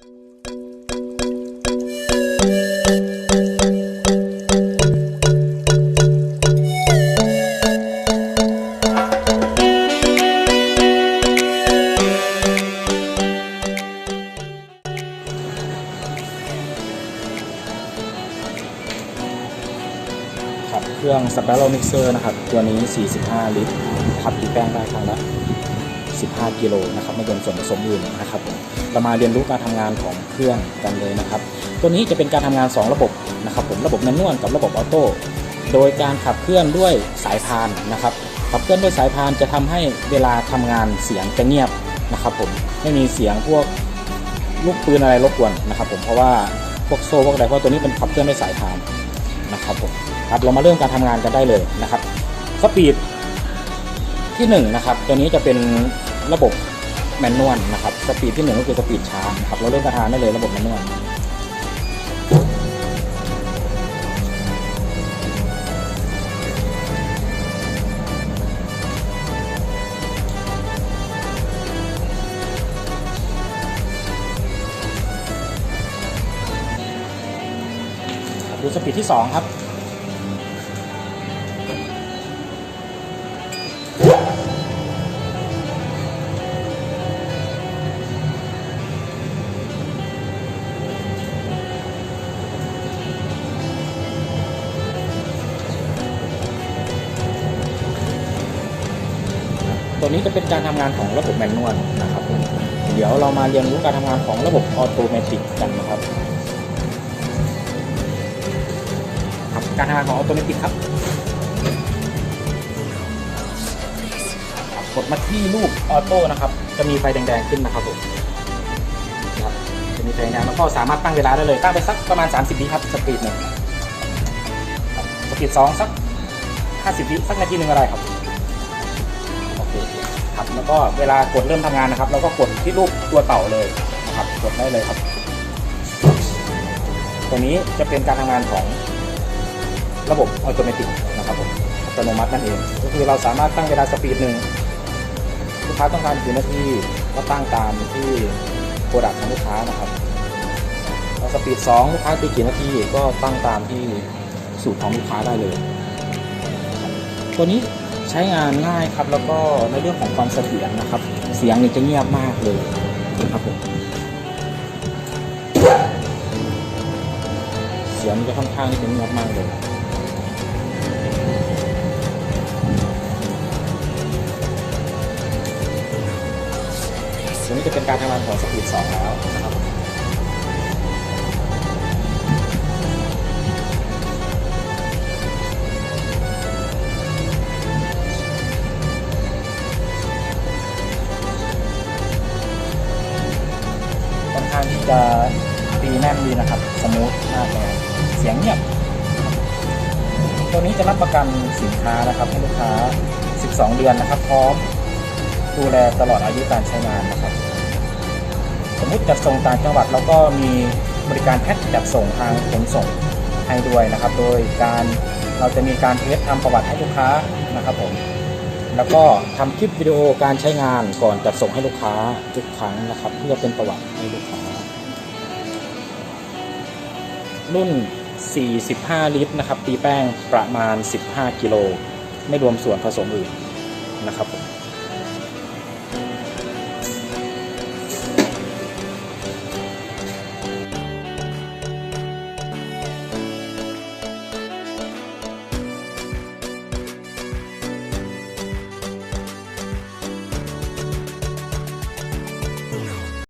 ครับเครื่องสเปรโ m มิกเซอร์นะครับ ตัวนี้ 45 ลิตรขับตีแป้งได้ครั้งละ 15 กิโลนะครับไม่รวมส่วนผสมอื่นนะครับเรามาเรียนรู้การทำงานของเครื่องกันเลยนะครับ ตัวนี้จะเป็นการทำงาน 2 ระบบนะครับ ผมระบบแมนนวลกับระบบออโต้โดยการขับเคลื่อนด้วยสายพานนะครับ ขับเคลื่อนด้วยสายพานจะทำให้เวลาทำงานเสียงจะเงียบนะครับ ผมไม่มีเสียงพวกลูกปืนอะไรรบกวนนะครับ ผมเพราะว่าพวกโซ่พวกอะไรเพราะตัวนี้เป็นขับเคลื่อนด้วยสายพานนะครับผมครับเรามาเริ่มการทำงานกันได้เลยนะครับสปีดที่1นงนะครับตัวนี้จะเป็น ระบบแมนนวลนะครับ สปีดที่1ก็คือสปีดช้านะครับ เราเริ่มกระทานได้เลยระบบแมนนวลดูสปีดที่ 2 ครับ ตัวนี้จะเป็นการทำงานของระบบแมนนวลนะครับ เดี๋ยวเรามาเรียนรู้การทำงานของระบบออโตเมติกกันนะครับครับการทำงานของออโตเมติกครับ กดมาที่รูปออโต้นะครับ จะมีไฟแดงๆขึ้นนะครับผมครับจะมีไฟแดงแล้วก็สามารถตั้งเวลาได้เลย ตั้งไปสักประมาณ 30วิครับสปีดหนึ่งสปีดสองสัก 50วิสักนาทีหนึ่งอะไรครับ ครับ แล้วก็เวลากดเริ่มทำงานนะครับ เราก็กดที่รูปตัวเต่าเลยนะครับ กดได้เลยครับ ตัวนี้จะเป็นการทำงานของระบบอัตโนมัตินะครับผมอัตโนมัตินั่นเอง ก็คือเราสามารถตั้งเวลาสปีดหนึ่งลูกค้าต้องการกี่นาทีก็ตั้งตามที่โปรดักต์ของลูกค้านะครับแล้วสปีดสองลูกค้าตีกี่นาทีก็ตั้งตามที่สูตรของลูกค้าได้เลย ตัวนี้ ใช้งานง่ายครับแล้วก็ในเรื่องของความเสถียรนะครับ เสียงนี่จะเงียบมากเลยนะครับผมเสียงจะค่อนข้างที่จะเงียบมากเลยตัวนี้จะเป็นการทำงานของสปีด2แล้วนะครับ จะตีแน่นดีนะครับ สมูทมากเลยเสียงเงียบ ตัวนี้จะรับประกันสินค้านะครับ ให้ลูกค้า 12 เดือนนะครับ พร้อมดูแลตลอดอายุการใช้งานนะครับ สมมติจัดส่งต่างจังหวัดเราก็มีบริการแพ็คจัดส่งทางขนส่งให้ด้วยนะครับ โดยการเราจะมีการเทสทำประวัติให้ลูกค้านะครับผมแล้วก็ทำคลิปวิดีโอการใช้งานก่อนจัดส่งให้ลูกค้าทุกครั้งนะครับ เพื่อเป็นประวัติให้ลูกค้า นุ่น 45 ลิตรนะครับ ตีแป้งประมาณ 15 กิโล ไม่รวมส่วนผสมอื่นนะครับผม